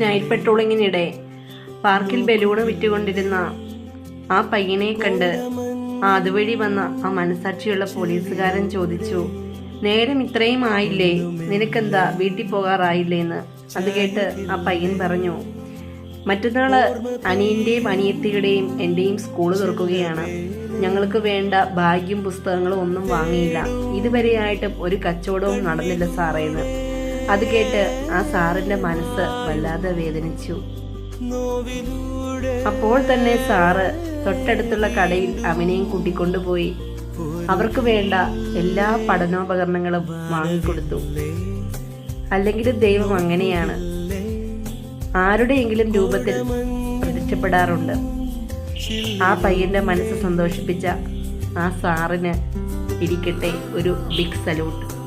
Night പെട്രോളിങ്ങിനിടെ പാർക്കിൽ balloon വിറ്റുകൊണ്ടിരുന്ന ആ പയ്യനെ കണ്ട് അതുവഴി വന്ന ആ മനസാക്ഷിയുള്ള പോലീസുകാരൻ ചോദിച്ചു നേരം ഇത്രയും ആയില്ലേ? നിനക്കെന്താ വീട്ടിൽ പോകാറായില്ലേന്ന്? അത് കേട്ട് ആ പയ്യൻ പറഞ്ഞു മറ്റന്നാൾ അനിയന്റെയും അനിയത്തിയുടെയും എന്റെയും സ്കൂൾ തുറക്കുകയാണ്. ഞങ്ങൾക്ക് വേണ്ട ഭാഗ്യം പുസ്തകങ്ങളും ഒന്നും വാങ്ങിയില്ല. ഇതുവരെയായിട്ടും ഒരു കച്ചവടവും നടന്നില്ല സാറേന്ന്. അത് കേട്ട് ആ സാറിന്റെ മനസ്സ് വല്ലാതെ വേദനിച്ചു. അപ്പോൾ തന്നെ സാറ് തൊട്ടടുത്തുള്ള കടയിൽ അവനെയും കൂട്ടിക്കൊണ്ടുപോയി. അവർക്ക് വേണ്ട എല്ലാ പഠനോപകരണങ്ങളും വാങ്ങിക്കൊടുത്തു. അല്ലെങ്കിൽ ദൈവം അങ്ങനെയാണ്. ആരുടെയെങ്കിലും രൂപത്തിൽ പ്രത്യക്ഷപ്പെടാറുണ്ട് ആ പയ്യന്റെ മനസ്സ് സന്തോഷിപ്പിച്ച ആ സാറിന് ഇരിക്കട്ടെ ഒരു ബിഗ് സല്യൂട്ട്.